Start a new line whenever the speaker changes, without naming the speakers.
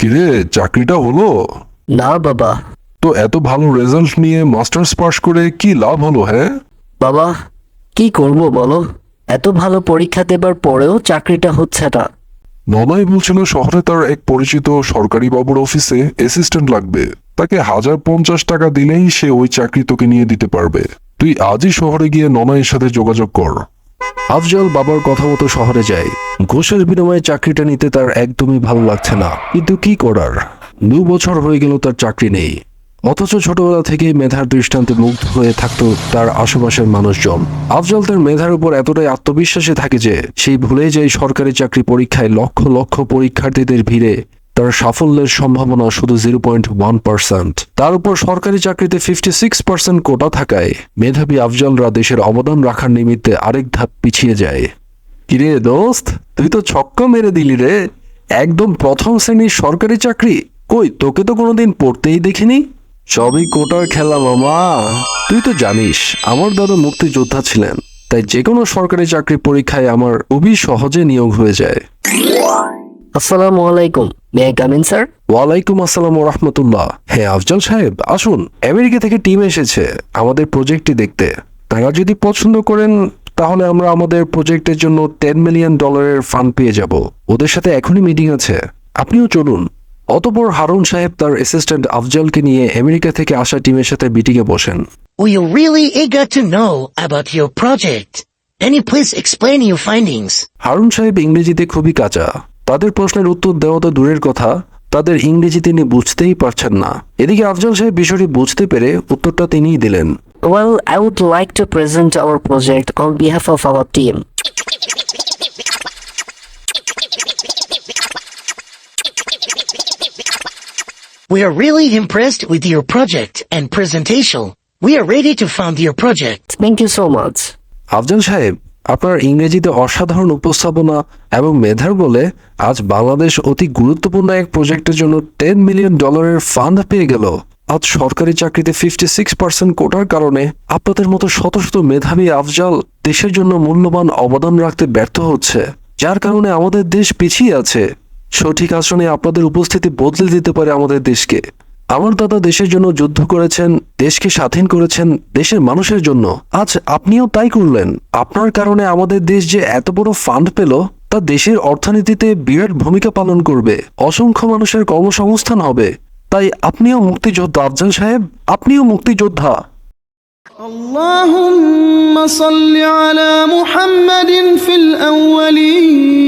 কিরে চাকরিটা হলো?
না বাবা।
তো এত ভালো রেজাল্ট নিয়ে মাস্টার্স পাস করে কি লাভ হলো হ্যাঁ?
বাবা কি করব বলো? এত ভালো পরীক্ষা দেবার পরেও চাকরিটা হচ্ছে না।
ননয় বলছিল শহরে তার এক পরিচিত সরকারি বাবুর অফিসে অ্যাসিস্ট্যান্ট লাগবে। তাকে হাজার পঞ্চাশ টাকা দিলেই সে ওই চাকরি তোকে নিয়ে দিতে পারবে। তুই আজই শহরে গিয়ে ননয়ের সাথে যোগাযোগ কর।
আফজল বাবার কথা মতো শহরে যায়। ঘোষের বিনিময়ে চাকরিটা নিতে তার একদমই ভালো লাগছে না। কিন্তু কি করার? দু বছর হয়ে গেল তার চাকরি নেই। অথচ ছোটবেলা থেকে মেধার দৃষ্টান্তে মুগ্ধ হয়ে থাকতো তার আশেপাশের মানুষজন। আফজল তার মেধার উপর এতটাই আত্মবিশ্বাসে থাকে যে, সেই ভুলে যায় সরকারি চাকরি পরীক্ষায় লক্ষ লক্ষ পরীক্ষার্থীদের ভিড়ে তার সাফল্যের সম্ভাবনা শুধু জিরো পয়েন্ট ওয়ান পার্সেন্ট তার উপর সরকারি চাকরিতে ফিফটি সিক্স পার্সেন্ট কোটা থাকায় মেধাবী আফজলরা দেশের অবদান রাখার নিমিত্তে আরেক ধাপ পিছিয়ে যায়। কিরে দোস্ত, তুই তো ছক্কা মেরে দিলি রে। একদম প্রথম শ্রেণির সরকারি চাকরি? কই, তোকে তো কোনোদিন পড়তেই দেখিনি? সবই কোটার খেলা মামা। তুই তো জানিস, আমার দাদা মুক্তিযোদ্ধা ছিলেন, তাই যে কোনো সরকারি চাকরি পরীক্ষায় আমার খুবই সহজে নিয়োগ হয়ে যায়।
আসসালামু আলাইকুম। মে কামিন স্যার
ওয়ালাইকুম আসসালাম রহমতুল্লাহ। হ্যাঁ আফজল সাহেব আসুন। আমেরিকা থেকে টিম এসেছে আমাদের প্রজেক্টটি দেখতে। তারা যদি পছন্দ করেন তাহলে আমরা আমাদের প্রজেক্টের জন্য টেন মিলিয়ন ডলারের ফান্ড পেয়ে যাব। ওদের সাথে এখনই মিটিং আছে। আপনিও চলুন। অতপর হারুন সাহেব তার অ্যাসিস্ট্যান্ট আফজলকে নিয়ে আমেরিকা থেকে আসা টিমের সাথে মিটিংয়ে বসেন।
We are really eager to know about your project. Can you please explain your findings?
Harun সাহেব ইংরেজিতে খুবই কাঁচা। তাদের প্রশ্নের উত্তর দেওয়া তো দূরের কথা তাদের ইংরেজি তিনি বুঝতেই পারছেন না এদিকে আফজল সাহেব বিষয়টি বুঝতে পেরে উত্তরটা তিনিই দিলেন
Well, I would like to present our project on behalf of our team.
We are really impressed with your project and presentation. We are ready to fund your project.
Thank you so much.
Afzal সাহেব আপনার ইংরেজিতে অসাধারণ উপস্থাপনা এবং মেধার বলে আজ বাংলাদেশ অতি গুরুত্বপূর্ণ এক প্রজেক্টের জন্য টেন মিলিয়ন ডলারের ফান্ড পেয়ে গেল। আজ সরকারি চাকরিতে ফিফটি সিক্স পার্সেন্ট কোটার কারণে আপনাদের মতো শত শত মেধাবী আফজাল দেশের জন্য মূল্যবান অবদান রাখতে ব্যর্থ হচ্ছে। যার কারণে আমাদের দেশ পিছিয়ে আছে। সঠিক আসনে আপনাদের উপস্থিতি বদলে দিতে পারে আমাদের দেশকে। আমার দাদা দেশের জন্য যুদ্ধ করেছেন দেশকে স্বাধীন করেছেন দেশের মানুষের জন্য আজ আপনিও তাই করলেন আপনার কারণে আমাদের দেশ যে এত বড় ফান্ড পেল তা দেশের অর্থনীতিতে বিরাট ভূমিকা পালন করবে অসংখ্য মানুষের কর্মসংস্থান হবে তাই আপনিও মুক্তিযোদ্ধা আফজাল সাহেব আপনিও মুক্তিযোদ্ধা
اللهم صل على محمد في الأولين